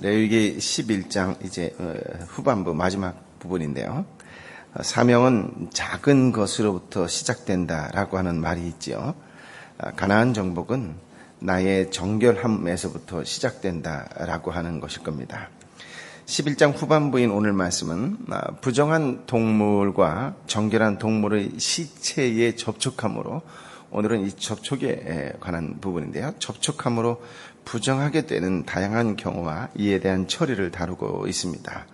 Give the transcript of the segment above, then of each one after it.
레위기 11장 이제 어, 후반부 마지막 부분인데요. 어, 사명은 작은 것으로부터 시작된다라고 하는 말이 있지요. 아, 가나안 정복은 나의 정결함에서부터 시작된다라고 하는 것일 겁니다. 11장 후반부인 오늘 말씀은 아, 부정한 동물과 정결한 동물의 시체에 접촉함으로 오늘은 이 접촉에 관한 부분인데요. 접촉함으로 부정하게 되는 다양한 경우와 이에 대한 처리를 다루고 있습니다.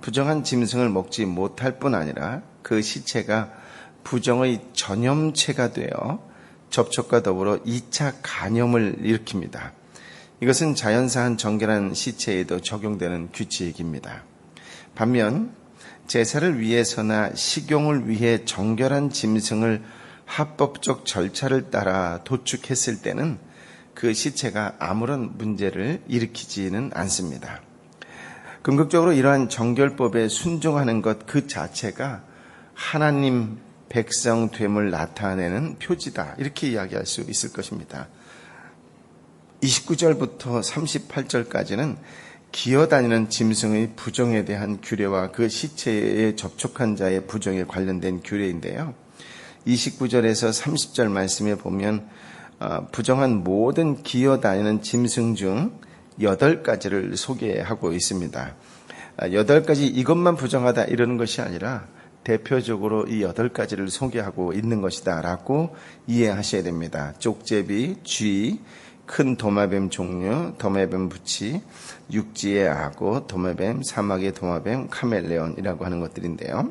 부정한 짐승을 먹지 못할 뿐 아니라 그 시체가 부정의 전염체가 되어 접촉과 더불어 2차 간염을 일으킵니다. 이것은 자연사한 정결한 시체에도 적용되는 규칙입니다. 반면 제사를 위해서나 식용을 위해 정결한 짐승을 합법적 절차를 따라 도축했을 때는 그 시체가 아무런 문제를 일으키지는 않습니다. 궁극적으로 이러한 정결법에 순종하는 것 그 자체가 하나님 백성 됨을 나타내는 표지다. 이렇게 이야기할 수 있을 것입니다. 29절부터 38절까지는 기어다니는 짐승의 부정에 대한 규례와 그 시체에 접촉한 자의 부정에 관련된 규례인데요. 29절에서 30절 말씀에 보면 어, 부정한 모든 기어다니는 짐승 중 8가지를 소개하고 있습니다. 8가지 아, 이것만 부정하다 이러는 것이 아니라 대표적으로 이 8가지를 소개하고 있는 것이다 라고 이해하셔야 됩니다. 쪽제비, 쥐, 큰 도마뱀 종류, 도마뱀 부치, 육지의 악어, 도마뱀, 사막의 도마뱀, 카멜레온이라고 하는 것들인데요.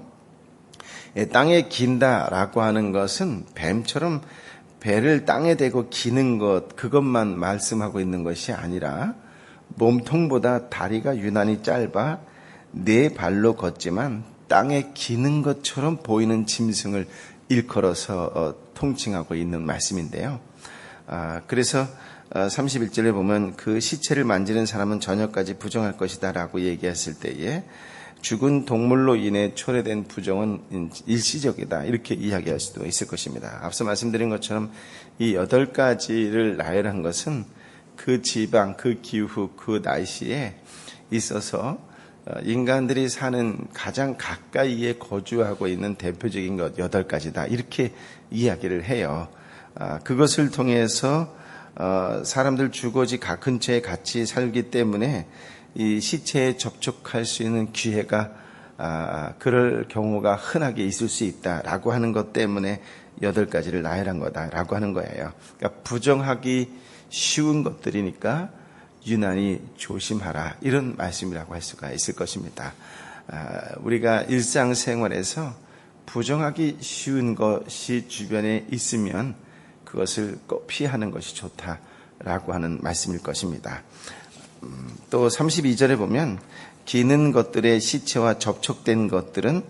예, 땅에 긴다라고 하는 것은 뱀처럼 배를 땅에 대고 기는 것, 그것만 말씀하고 있는 것이 아니라 몸통보다 다리가 유난히 짧아 네 발로 걷지만 땅에 기는 것처럼 보이는 짐승을 일컬어서 어, 통칭하고 있는 말씀인데요. 아, 그래서 31절에 어, 보면 그 시체를 만지는 사람은 저녁까지 부정할 것이다 라고 얘기했을 때에 죽은 동물로 인해 초래된 부정은 일시적이다. 이렇게 이야기할 수도 있을 것입니다. 앞서 말씀드린 것처럼 이 여덟 가지를 나열한 것은 그 지방, 그 기후, 그 날씨에 있어서 어, 인간들이 사는 가장 가까이에 거주하고 있는 대표적인 것 여덟 가지다. 이렇게 이야기를 해요. 아, 그것을 통해서 어, 사람들 주거지 가 근처에 같이 살기 때문에 이 시체에 접촉할 수 있는 기회가 아, 그럴 경우가 흔하게 있을 수 있다라고 하는 것 때문에 여덟 가지를 나열한 거다라고 하는 거예요. 그러니까 부정하기 쉬운 것들이니까 유난히 조심하라 이런 말씀이라고 할 수가 있을 것입니다. 아, 우리가 일상생활에서 부정하기 쉬운 것이 주변에 있으면 그것을 꼭 피하는 것이 좋다라고 하는 말씀일 것입니다. 음, 또 32절에 보면 기는 것들의 시체와 접촉된 것들은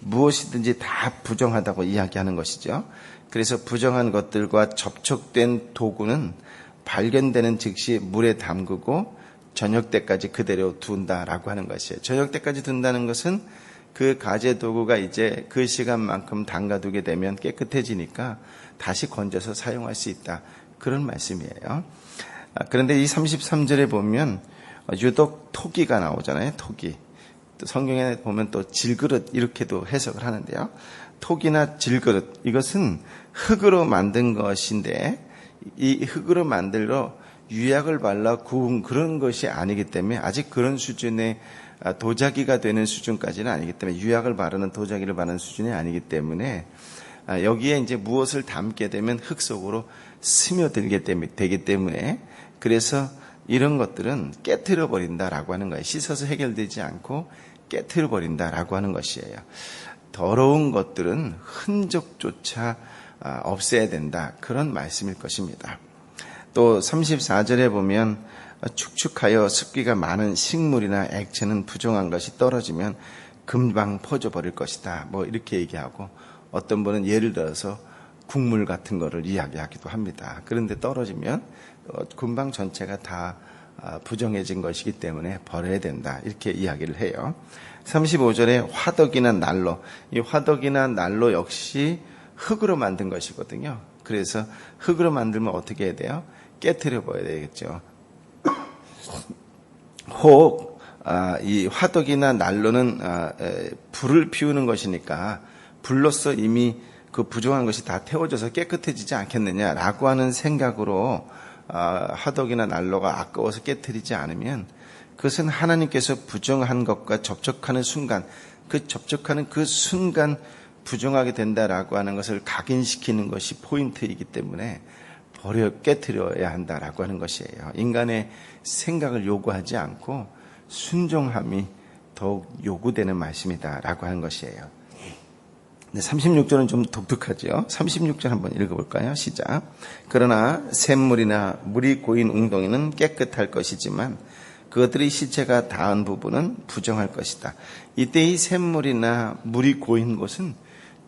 무엇이든지 다 부정하다고 이야기하는 것이죠. 그래서 부정한 것들과 접촉된 도구는 발견되는 즉시 물에 담그고 저녁 때까지 그대로 둔다라고 하는 것이에요. 저녁 때까지 둔다는 것은 그 가재 도구가 이제 그 시간만큼 담가두게 되면 깨끗해지니까 다시 건져서 사용할 수 있다. 그런 말씀이에요. 아, 그런데 이 33절에 보면 유독 토기가 나오잖아요. 토기. 또 성경에 보면 또 질그릇 이렇게도 해석을 하는데요. 토기나 질그릇 이것은 흙으로 만든 것인데 이 흙으로 만들어 유약을 발라 구운 그런 것이 아니기 때문에 아직 그런 수준의 아, 도자기가 되는 수준까지는 아니기 때문에 유약을 바르는 도자기를 바르는 수준이 아니기 때문에 아, 여기에 이제 무엇을 담게 되면 흙 속으로 스며들게 되기 때문에 그래서 이런 것들은 깨뜨려 버린다라고 하는 거예요. 씻어서 해결되지 않고 깨뜨려 버린다라고 하는 것이에요. 더러운 것들은 흔적조차 아, 없애야 된다. 그런 말씀일 것입니다. 또 34절에 보면 축축하여 습기가 많은 식물이나 액체는 부정한 것이 떨어지면 금방 퍼져 버릴 것이다. 뭐 이렇게 얘기하고 어떤 분은 예를 들어서 국물 같은 거를 이야기하기도 합니다. 그런데 떨어지면 어, 금방 전체가 다 아, 부정해진 것이기 때문에 버려야 된다. 이렇게 이야기를 해요. 35절에 화덕이나 난로. 이 화덕이나 난로 역시 흙으로 만든 것이거든요. 그래서 흙으로 만들면 어떻게 해야 돼요? 깨뜨려 버려야 되겠죠. 혹, 아, 이 화덕이나 난로는 아, 에, 불을 피우는 것이니까 불로써 이미 그 부정한 것이 다 태워져서 깨끗해지지 않겠느냐라고 하는 생각으로 아, 화덕이나 난로가 아까워서 깨뜨리지 않으면 그것은 하나님께서 부정한 것과 접촉하는 순간 그 접촉하는 그 순간 부정하게 된다라고 하는 것을 각인시키는 것이 포인트이기 때문에 버려 깨뜨려야 한다라고 하는 것이에요. 인간의 생각을 요구하지 않고 순종함이 더욱 요구되는 말씀이다라고 하는 것이에요. 네, 36절은 좀 독특하죠. 36절 한번 읽어볼까요? 시작. 그러나 샘물이나 물이 고인 웅덩이는 깨끗할 것이지만 그것들의 시체가 닿은 부분은 부정할 것이다. 이때 이 샘물이나 물이 고인 곳은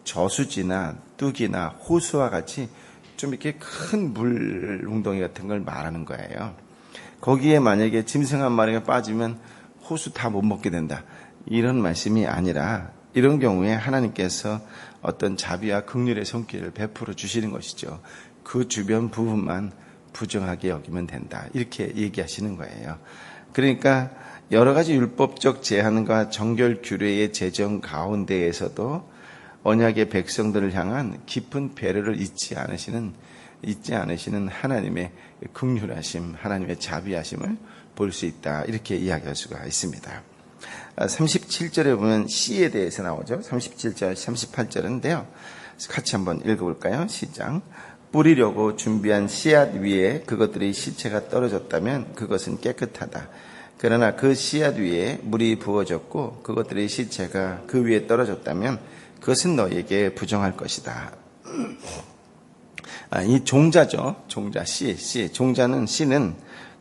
저수지나 뚝이나 호수와 같이 좀 이렇게 큰 물 웅덩이 같은 걸 말하는 거예요. 거기에 만약에 짐승 한 마리가 빠지면 호수 다 못 먹게 된다. 이런 말씀이 아니라 이런 경우에 하나님께서 어떤 자비와 극률의 손길을 베풀어 주시는 것이죠. 그 주변 부분만 부정하게 여기면 된다. 이렇게 얘기하시는 거예요. 그러니까 여러 가지 율법적 제한과 정결 규례의 제정 가운데에서도 언약의 백성들을 향한 깊은 배려를 잊지 않으시는 잊지 않으시는 하나님의 극률하심, 하나님의 자비하심을 볼 수 있다. 이렇게 이야기할 수가 있습니다. 37절에 보면 씨에 대해서 나오죠. 37절, 38절인데요. 같이 한번 읽어볼까요? 시작. 뿌리려고 준비한 씨앗 위에 그것들의 시체가 떨어졌다면 그것은 깨끗하다. 그러나 그 씨앗 위에 물이 부어졌고 그것들의 시체가 그 위에 떨어졌다면 그것은 너에게 부정할 것이다. 아, 이 종자죠. 종자 씨, 씨. 종자는 씨는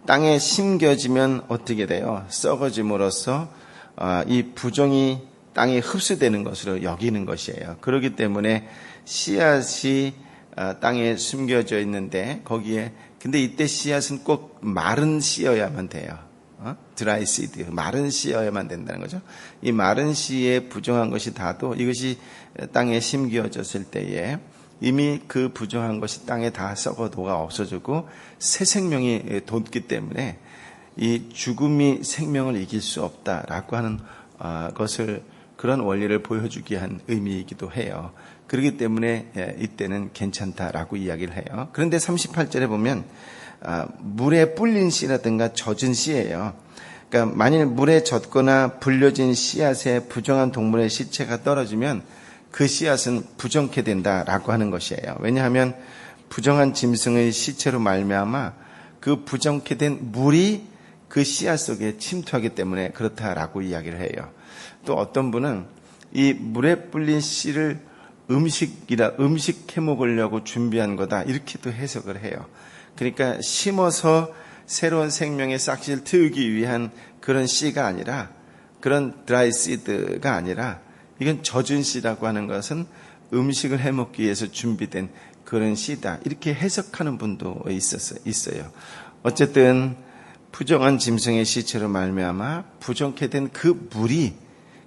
땅에 심겨지면 어떻게 돼요? 썩어짐으로써 아, 이 부정이 땅에 흡수되는 것으로 여기는 것이에요. 그렇기 때문에 씨앗이 아, 땅에 숨겨져 있는데 거기에 근데 이때 씨앗은 꼭 마른 씨여야만 돼요. 어? 드라이 시드, 마른 씨여야만 된다는 거죠. 이 마른 씨에 부정한 것이 다도 이것이 땅에 심겨졌을 때에 이미 그 부정한 것이 땅에 다 썩어 도가 없어지고 새 생명이 돋기 때문에 이 죽음이 생명을 이길 수 없다라고 하는 아, 것을 그런 원리를 보여주기 위한 의미이기도 해요. 그렇기 때문에 예, 이때는 괜찮다라고 이야기를 해요. 그런데 38절에 보면 아, 물에 불린 씨라든가 젖은 씨예요. 그러니까 만일 물에 젖거나 불려진 씨앗에 부정한 동물의 시체가 떨어지면 그 씨앗은 부정케 된다라고 하는 것이에요. 왜냐하면 부정한 짐승의 시체로 말미암아 그 부정케 된 물이 그 씨앗 속에 침투하기 때문에 그렇다라고 이야기를 해요. 또 어떤 분은 이 물에 불린 씨를 음식이라 음식 해 먹으려고 준비한 거다 이렇게도 해석을 해요. 그러니까 심어서 새로운 생명의 싹실 트우기 위한 그런 씨가 아니라 그런 드라이 시드가 아니라 이건 젖은 씨라고 하는 것은 음식을 해 먹기 위해서 준비된 그런 씨다. 이렇게 해석하는 분도 있었어요. 있어요. 어쨌든 부정한 짐승의 시체로 말미암아 부정케 된 그 물이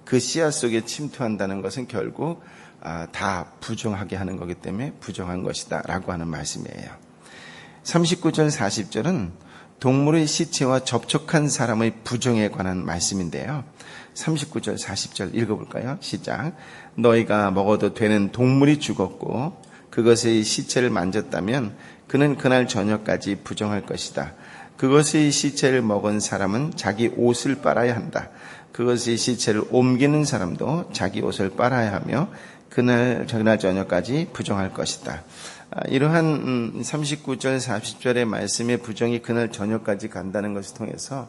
그 씨앗 속에 침투한다는 것은 결국 아, 다 부정하게 하는 거기 때문에 부정한 것이다 라고 하는 말씀이에요. 39절 40절은 동물의 시체와 접촉한 사람의 부정에 관한 말씀인데요. 39절 40절 읽어볼까요? 시작. 너희가 먹어도 되는 동물이 죽었고 그것의 시체를 만졌다면 그는 그날 저녁까지 부정할 것이다. 그것의 시체를 먹은 사람은 자기 옷을 빨아야 한다. 그것의 시체를 옮기는 사람도 자기 옷을 빨아야 하며 그날 그날 저녁까지 부정할 것이다. 아, 이러한 39절, 음, 40절의 말씀의 부정이 그날 저녁까지 간다는 것을 통해서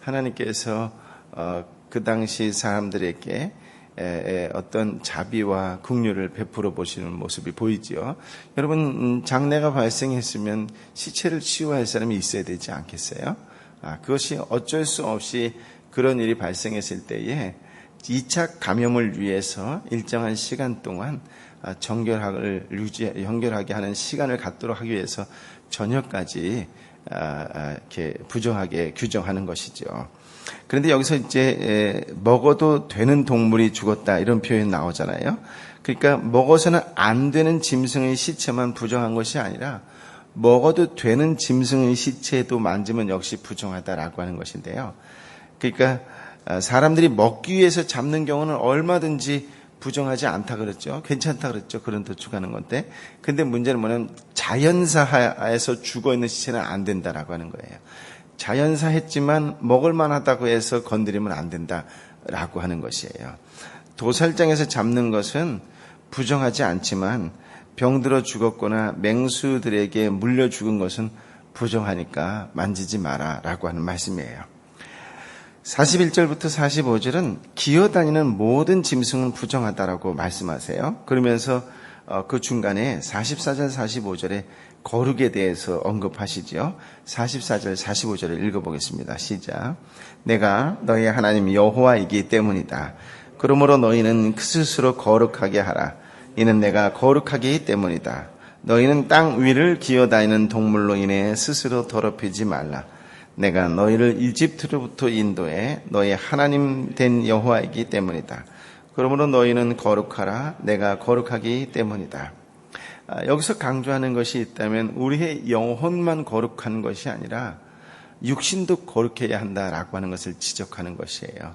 하나님께서 어, 그 당시 사람들에게 어떤 자비와 국류를 베풀어 보시는 모습이 보이지요. 여러분 음, 장례가 발생했으면 시체를 치유할 사람이 있어야 되지 않겠어요? 아, 그것이 어쩔 수 없이 그런 일이 발생했을 때에 2차 감염을 위해서 일정한 시간 동안 아, 정결학을 유지, 연결하게 하는 시간을 갖도록 하기 위해서 저녁까지 아, 이렇게 부정하게 규정하는 것이죠. 그런데 여기서 이제 먹어도 되는 동물이 죽었다 이런 표현이 나오잖아요. 그러니까 먹어서는 안 되는 짐승의 시체만 부정한 것이 아니라 먹어도 되는 짐승의 시체도 만지면 역시 부정하다라고 하는 것인데요. 그러니까 아, 사람들이 먹기 위해서 잡는 경우는 얼마든지 부정하지 않다 그랬죠. 괜찮다 그랬죠. 그런 도축하는 건데. 근데 문제는 뭐냐면 자연사에서 죽어 있는 시체는 안 된다라고 하는 거예요. 자연사 했지만 먹을 만하다고 해서 건드리면 안 된다라고 하는 것이에요. 도살장에서 잡는 것은 부정하지 않지만 병들어 죽었거나 맹수들에게 물려 죽은 것은 부정하니까 만지지 마라 라고 하는 말씀이에요. 41절부터 45절은 기어다니는 모든 짐승은 부정하다라고 말씀하세요. 그러면서 어, 그 중간에 44절, 45절에 거룩에 대해서 언급하시지요. 44절, 45절을 읽어보겠습니다. 시작. 내가 너희 하나님 여호와이기 때문이다. 그러므로 너희는 스스로 거룩하게 하라. 이는 내가 거룩하기 때문이다. 너희는 땅 위를 기어다니는 동물로 인해 스스로 더럽히지 말라. 내가 너희를 이집트로부터 인도해 너희 하나님 된 여호와이기 때문이다. 그러므로 너희는 거룩하라. 내가 거룩하기 때문이다. 아, 여기서 강조하는 것이 있다면 우리의 영혼만 거룩한 것이 아니라 육신도 거룩해야 한다라고 하는 것을 지적하는 것이에요.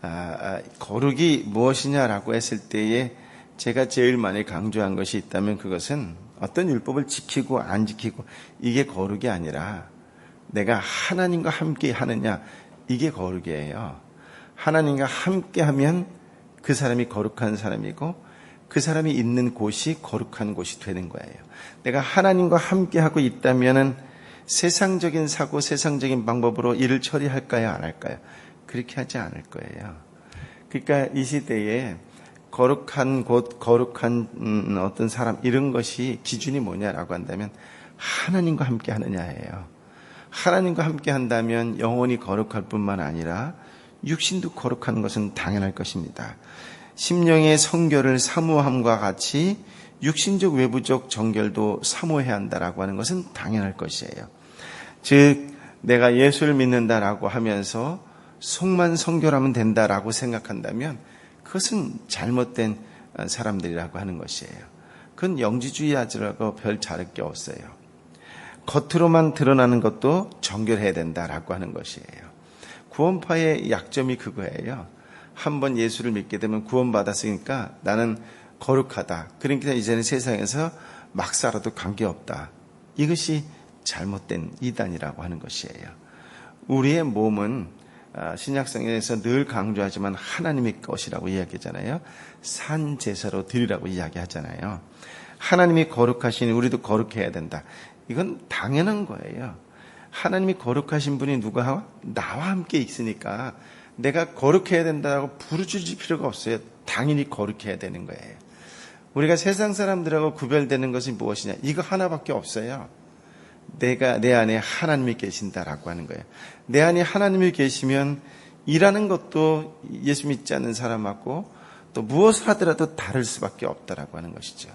아, 아, 거룩이 무엇이냐라고 했을 때에 제가 제일 많이 강조한 것이 있다면 그것은 어떤 율법을 지키고 안 지키고 이게 거룩이 아니라 내가 하나님과 함께 하느냐 이게 거룩이에요. 하나님과 함께 하면 그 사람이 거룩한 사람이고 그 사람이 있는 곳이 거룩한 곳이 되는 거예요. 내가 하나님과 함께 하고 있다면은 세상적인 사고, 세상적인 방법으로 일을 처리할까요, 안 할까요? 그렇게 하지 않을 거예요. 그러니까 이 시대에 거룩한 곳, 거룩한 음, 어떤 사람 이런 것이 기준이 뭐냐라고 한다면 하나님과 함께 하느냐예요. 하나님과 함께 한다면 영혼이 거룩할 뿐만 아니라 육신도 거룩한 것은 당연할 것입니다. 심령의 성결을 사모함과 같이 육신적 외부적 정결도 사모해야 한다라고 하는 것은 당연할 것이에요. 즉 내가 예수를 믿는다라고 하면서 속만 성결하면 된다라고 생각한다면 그것은 잘못된 사람들이라고 하는 것이에요. 그건 영지주의자라고 별 다를 게 없어요. 겉으로만 드러나는 것도 정결해야 된다라고 하는 것이에요. 구원파의 약점이 그거예요. 한 번 예수를 믿게 되면 구원받았으니까 나는 거룩하다. 그러니까 이제는 세상에서 막 살아도 관계없다. 이것이 잘못된 이단이라고 하는 것이에요. 우리의 몸은 아, 신약성에서 늘 강조하지만 하나님의 것이라고 이야기하잖아요. 산 제사로 드리라고 이야기하잖아요. 하나님이 거룩하시니 우리도 거룩해야 된다. 이건 당연한 거예요. 하나님이 거룩하신 분이 누가 나와 함께 있으니까 내가 거룩해야 된다고 부르짖을 필요가 없어요. 당연히 거룩해야 되는 거예요. 우리가 세상 사람들하고 구별되는 것이 무엇이냐? 이거 하나밖에 없어요. 내가 내 안에 하나님이 계신다라고 하는 거예요. 내 안에 하나님이 계시면 일하는 것도 예수 믿지 않는 사람하고 또 무엇을 하더라도 다를 수밖에 없다라고 하는 것이죠.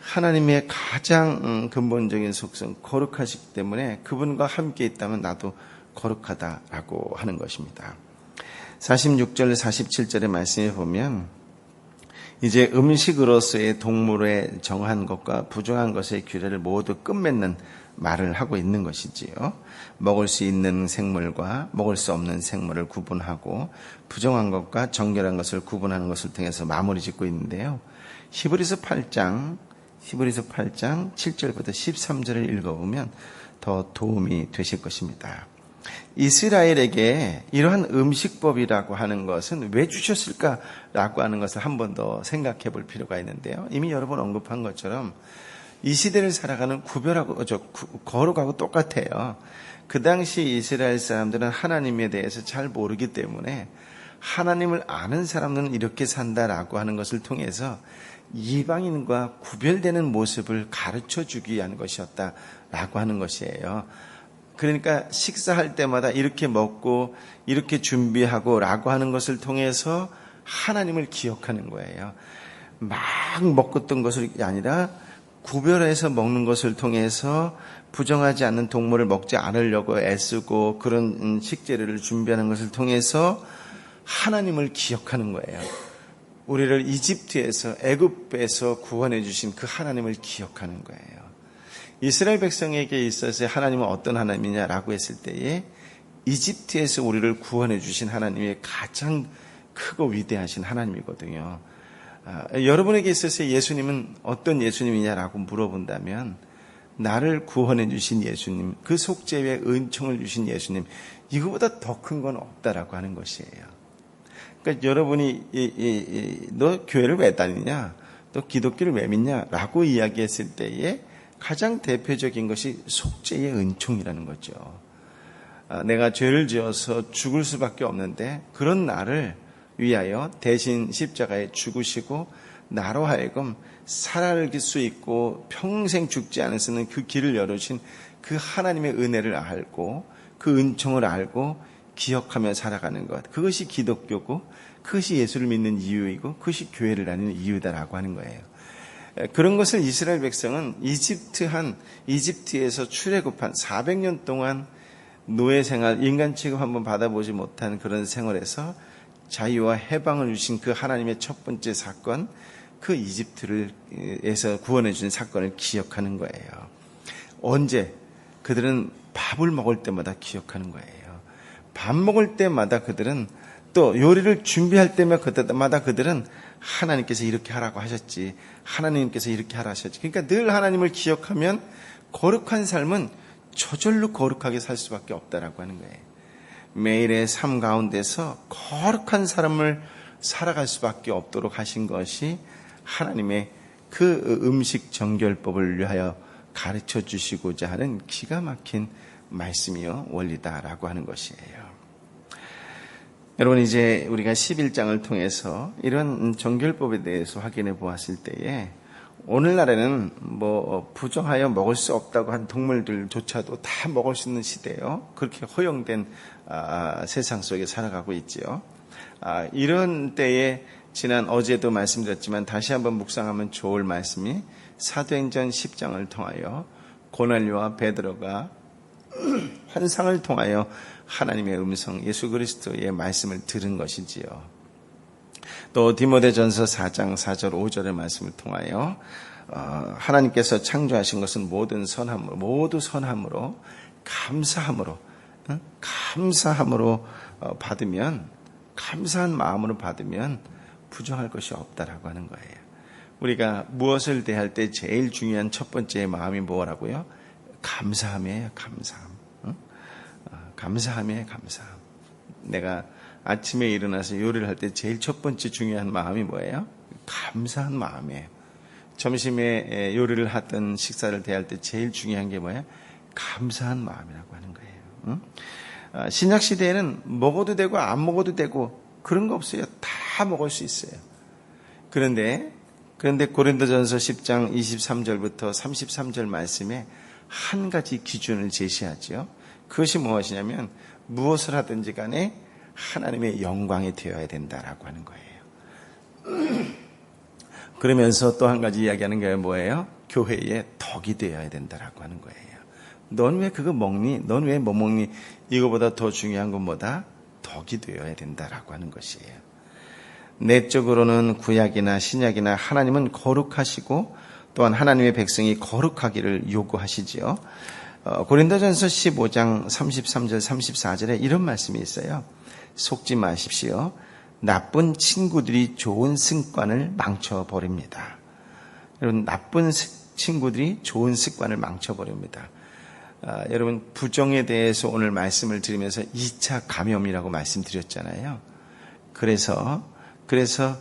하나님의 가장 음, 근본적인 속성 거룩하시기 때문에 그분과 함께 있다면 나도 거룩하다라고 하는 것입니다. 46절 47절의 말씀에 보면 이제 음식으로서의 동물에 정한 것과 부정한 것의 규례를 모두 끝맺는 말을 하고 있는 것이지요. 먹을 수 있는 생물과 먹을 수 없는 생물을 구분하고 부정한 것과 정결한 것을 구분하는 것을 통해서 마무리 짓고 있는데요. 히브리서 8장 히브리서 8장 7절부터 13절을 읽어보면 더 도움이 되실 것입니다. 이스라엘에게 이러한 음식법이라고 하는 것은 왜 주셨을까라고 하는 것을 한 번 더 생각해 볼 필요가 있는데요. 이미 여러 번 언급한 것처럼 이 시대를 살아가는 구별하고 저 거룩하고 똑같아요. 그 당시 이스라엘 사람들은 하나님에 대해서 잘 모르기 때문에 하나님을 아는 사람들은 이렇게 산다라고 하는 것을 통해서 이방인과 구별되는 모습을 가르쳐 주기 위한 것이었다라고 하는 것이에요. 그러니까 식사할 때마다 이렇게 먹고 이렇게 준비하고 라고 하는 것을 통해서 하나님을 기억하는 거예요. 막 먹었던 것이 아니라 구별해서 먹는 것을 통해서 부정하지 않는 동물을 먹지 않으려고 애쓰고 그런 식재료를 준비하는 것을 통해서 하나님을 기억하는 거예요. 우리를 이집트에서 애굽에서 구원해 주신 그 하나님을 기억하는 거예요. 이스라엘 백성에게 있어서 하나님은 어떤 하나님이냐라고 했을 때에 이집트에서 우리를 구원해 주신 하나님의 가장 크고 위대하신 하나님이거든요. 아, 여러분에게 있어서 예수님은 어떤 예수님이냐라고 물어본다면 나를 구원해 주신 예수님, 그 속죄의 은총을 주신 예수님, 이거보다 더 큰 건 없다라고 하는 것이에요. 그러니까 여러분이 이, 이, 이, 너 교회를 왜 다니냐, 너 기독교를 왜 믿냐라고 이야기했을 때에 가장 대표적인 것이 속죄의 은총이라는 거죠. 아, 내가 죄를 지어서 죽을 수밖에 없는데 그런 나를 위하여 대신 십자가에 죽으시고 나로 하여금 살아갈 수 있고 평생 죽지 않을 수 있는 그 길을 열어주신 그 하나님의 은혜를 알고 그 은총을 알고 기억하며 살아가는 것. 그것이 기독교고 그것이 예수를 믿는 이유이고 그것이 교회를 다니는 이유다라고 하는 거예요. 그런 것을 이스라엘 백성은 이집트한 이집트에서 출애굽한 400년 동안 노예 생활, 인간 취급 한번 받아보지 못한 그런 생활에서 자유와 해방을 주신 그 하나님의 첫 번째 사건, 그 이집트를에서 구원해 준 사건을 기억하는 거예요. 언제 그들은 밥을 먹을 때마다 기억하는 거예요. 밥 먹을 때마다 그들은 또 요리를 준비할 때마다 그들은 하나님께서 이렇게 하라고 하셨지. 하나님께서 이렇게 하라 하셨지. 그러니까 늘 하나님을 기억하면 거룩한 삶은 저절로 거룩하게 살 수밖에 없다라고 하는 거예요. 매일의 삶 가운데서 거룩한 삶을 살아갈 수밖에 없도록 하신 것이 하나님의 그 음식 정결법을 위하여 가르쳐 주시고자 하는 기가 막힌 말씀이요 원리다라고 하는 것이에요. 여러분 이제 우리가 11장을 통해서 이런 정결법에 대해서 확인해 보았을 때에 오늘날에는 뭐 부정하여 먹을 수 없다고 한 동물들조차도 다 먹을 수 있는 시대요. 그렇게 허용된 아, 세상 속에 살아가고 있지요. 아, 이런 때에 지난 어제도 말씀드렸지만 다시 한번 묵상하면 좋을 말씀이 사도행전 10장을 통하여 고난류와 베드로가 환상을 통하여 하나님의 음성 예수 그리스도의 말씀을 들은 것이지요. 또 디모데전서 4장 4절 5절의 말씀을 통하여 어, 하나님께서 창조하신 것은 모든 선함으로 모두 선함으로 감사함으로 감사함으로 어, 받으면 감사한 마음으로 받으면 부정할 것이 없다라고 하는 거예요. 우리가 무엇을 대할 때 제일 중요한 첫 번째 마음이 뭐라고요? 감사함이에요. 감사함. 감사함에 감사함. 내가 아침에 일어나서 요리를 할 때 제일 첫 번째 중요한 마음이 뭐예요? 감사한 마음이에요. 점심에 요리를 하던 식사를 대할 때 제일 중요한 게 뭐예요? 감사한 마음이라고 하는 거예요. 응? 아, 신약 시대에는 먹어도 되고 안 먹어도 되고 그런 거 없어요. 다 먹을 수 있어요. 그런데 그런데 고린도전서 10장 23절부터 33절 말씀에 한 가지 기준을 제시하지요. 그것이 무엇이냐면 무엇을 하든지 간에 하나님의 영광이 되어야 된다라고 하는 거예요. 그러면서 또 한 가지 이야기하는 게 뭐예요? 교회의 덕이 되어야 된다라고 하는 거예요. 넌 왜 그거 먹니? 넌 왜 뭐 먹니? 이거보다 더 중요한 건 뭐다? 덕이 되어야 된다라고 하는 것이에요. 내적으로는 구약이나 신약이나 하나님은 거룩하시고 또한 하나님의 백성이 거룩하기를 요구하시지요. 어, 고린도전서 15장 33절 34절에 이런 말씀이 있어요. 속지 마십시오. 나쁜 친구들이 좋은 습관을 망쳐버립니다. 여러분, 나쁜 친구들이 좋은 습관을 망쳐버립니다. 아, 여러분, 부정에 대해서 오늘 말씀을 드리면서 2차 감염이라고 말씀드렸잖아요. 그래서, 그래서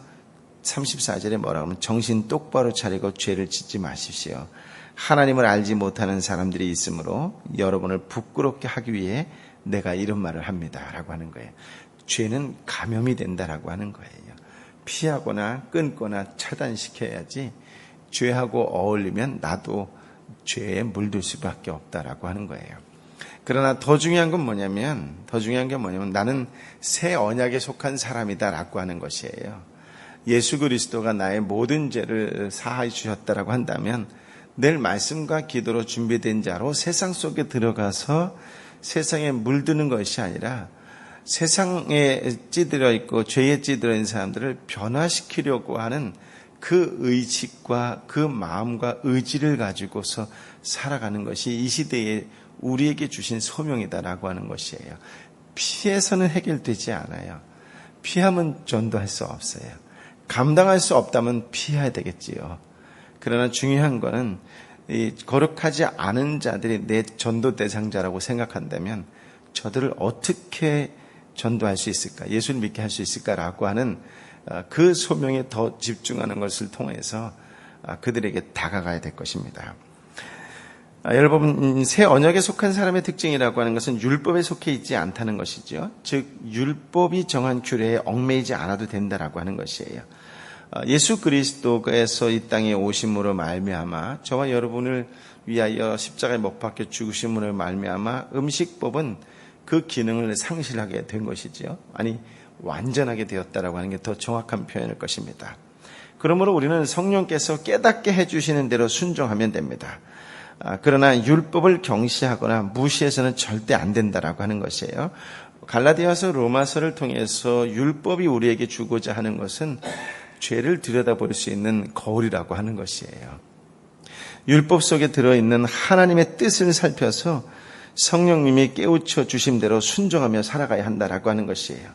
34절에 뭐라고 하면 정신 똑바로 차리고 죄를 짓지 마십시오. 하나님을 알지 못하는 사람들이 있으므로 여러분을 부끄럽게 하기 위해 내가 이런 말을 합니다. 라고 하는 거예요. 죄는 감염이 된다라고 하는 거예요. 피하거나 끊거나 차단시켜야지 죄하고 어울리면 나도 죄에 물들 수밖에 없다라고 하는 거예요. 그러나 더 중요한 건 뭐냐면, 더 중요한 게 뭐냐면 나는 새 언약에 속한 사람이다라고 하는 것이에요. 예수 그리스도가 나의 모든 죄를 사하해 주셨다라고 한다면 늘 말씀과 기도로 준비된 자로 세상 속에 들어가서 세상에 물드는 것이 아니라 세상에 찌들어 있고 죄에 찌들어 있는 사람들을 변화시키려고 하는 그 의식과 그 마음과 의지를 가지고서 살아가는 것이 이 시대에 우리에게 주신 소명이다라고 하는 것이에요. 피해서는 해결되지 않아요. 피하면 전도할 수 없어요. 감당할 수 없다면 피해야 되겠지요. 그러나 중요한 거는 이 거룩하지 않은 자들이 내 전도 대상자라고 생각한다면 저들을 어떻게 전도할 수 있을까? 예수를 믿게 할 수 있을까라고 하는 어, 그 소명에 더 집중하는 것을 통해서 아, 그들에게 다가가야 될 것입니다. 아, 여러분, 새 언약에 속한 사람의 특징이라고 하는 것은 율법에 속해 있지 않다는 것이죠. 즉, 율법이 정한 규례에 얽매이지 않아도 된다라고 하는 것이에요. 아, 예수 그리스도에서 이 땅에 오심으로 말미암아 저와 여러분을 위하여 십자가에 못 박혀 죽으심으로 말미암아 음식법은 그 기능을 상실하게 된 것이지요. 아니 완전하게 되었다라고 하는 게 더 정확한 표현일 것입니다. 그러므로 우리는 성령께서 깨닫게 해주시는 대로 순종하면 됩니다. 아, 그러나 율법을 경시하거나 무시해서는 절대 안 된다라고 하는 것이에요. 갈라디아서 로마서를 통해서 율법이 우리에게 주고자 하는 것은 죄를 들여다볼 수 있는 거울이라고 하는 것이에요. 율법 속에 들어있는 하나님의 뜻을 살펴서 성령님이 깨우쳐 주신 대로 순종하며 살아가야 한다라고 하는 것이에요.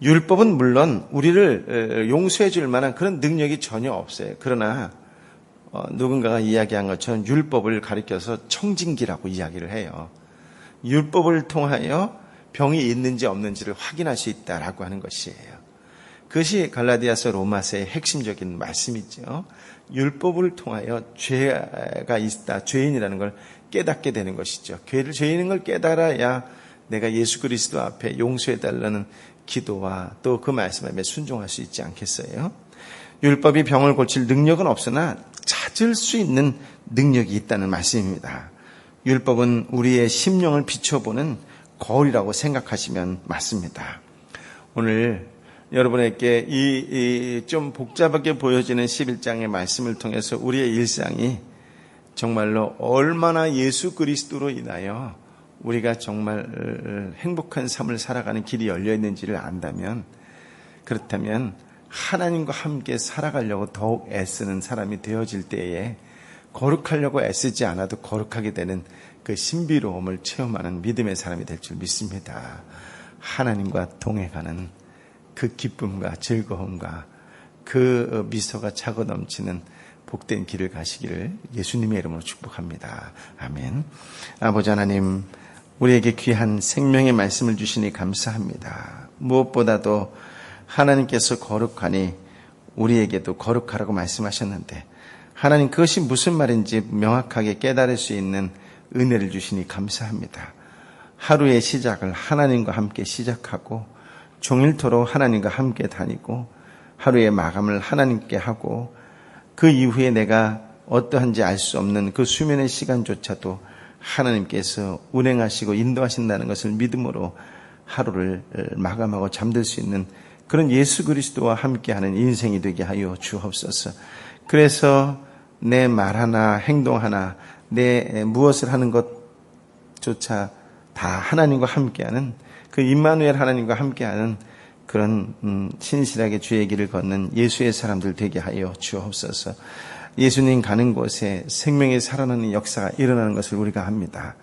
율법은 물론 우리를 용서해 줄 만한 그런 능력이 전혀 없어요. 그러나 어, 누군가가 이야기한 것처럼 율법을 가리켜서 청진기라고 이야기를 해요. 율법을 통하여 병이 있는지 없는지를 확인할 수 있다라고 하는 것이에요. 그것이 갈라디아서 로마서의 핵심적인 말씀이죠. 율법을 통하여 죄가 있다, 죄인이라는 걸 깨닫게 되는 것이죠. 죄를 죄인인 걸 깨달아야 내가 예수 그리스도 앞에 용서해 달라는 기도와 또 그 말씀에 순종할 수 있지 않겠어요? 율법이 병을 고칠 능력은 없으나 찾을 수 있는 능력이 있다는 말씀입니다. 율법은 우리의 심령을 비춰보는 거울이라고 생각하시면 맞습니다. 오늘 여러분에게 이 좀 복잡하게 보여지는 11장의 말씀을 통해서 우리의 일상이 정말로 얼마나 예수 그리스도로 인하여 우리가 정말 행복한 삶을 살아가는 길이 열려 있는지를 안다면 그렇다면 하나님과 함께 살아가려고 더욱 애쓰는 사람이 되어질 때에 거룩하려고 애쓰지 않아도 거룩하게 되는 그 신비로움을 체험하는 믿음의 사람이 될 줄 믿습니다. 하나님과 동행하는 그 기쁨과 즐거움과 그 미소가 차고 넘치는 복된 길을 가시기를 예수님의 이름으로 축복합니다. 아멘. 아버지 하나님, 우리에게 귀한 생명의 말씀을 주시니 감사합니다. 무엇보다도 하나님께서 거룩하니 우리에게도 거룩하라고 말씀하셨는데 하나님 그것이 무슨 말인지 명확하게 깨달을 수 있는 은혜를 주시니 감사합니다. 하루의 시작을 하나님과 함께 시작하고 종일토록 하나님과 함께 다니고 하루의 마감을 하나님께 하고 그 이후에 내가 어떠한지 알 수 없는 그 수면의 시간조차도 하나님께서 운행하시고 인도하신다는 것을 믿음으로 하루를 마감하고 잠들 수 있는 그런 예수 그리스도와 함께하는 인생이 되게 하여 주옵소서. 그래서 내 말 하나, 행동 하나, 내 무엇을 하는 것조차 다 하나님과 함께하는 그 임마누엘 하나님과 함께하는 그런 음, 신실하게 주의 길을 걷는 예수의 사람들 되게 하여 주옵소서. 예수님 가는 곳에 생명이 살아나는 역사가 일어나는 것을 우리가 합니다.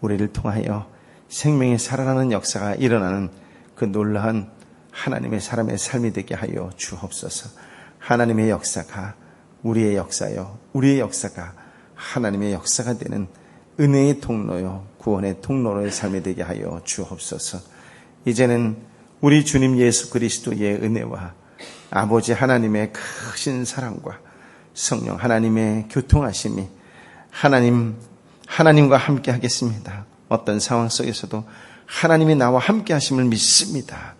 우리를 통하여 생명이 살아나는 역사가 일어나는 그 놀라운 하나님의 사람의 삶이 되게 하여 주옵소서. 하나님의 역사가 우리의 역사요. 우리의 역사가 하나님의 역사가 되는 은혜의 통로요. 구원의 통로의 삶이 되게 하여 주옵소서. 이제는 우리 주님 예수 그리스도의 은혜와 아버지 하나님의 크신 사랑과 성령 하나님의 교통하심이 하나님 하나님과 함께 하겠습니다. 어떤 상황 속에서도 하나님이 나와 함께 하심을 믿습니다.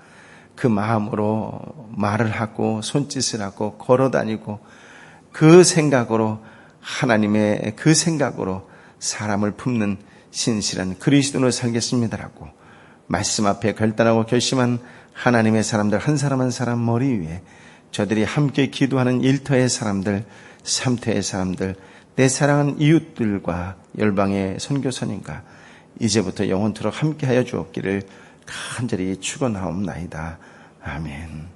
그 마음으로 말을 하고 손짓을 하고 걸어 다니고 그 생각으로 하나님의 그 생각으로 사람을 품는 신실한 그리스도로 살겠습니다라고 말씀 앞에 결단하고 결심한 하나님의 사람들 한 사람 한 사람 머리 위에 저들이 함께 기도하는 일터의 사람들, 삼터의 사람들, 내 사랑하는 이웃들과 열방의 선교사님과 이제부터 영원토록 함께하여 주옵기를 간절히 축원하옵나이다. 아멘.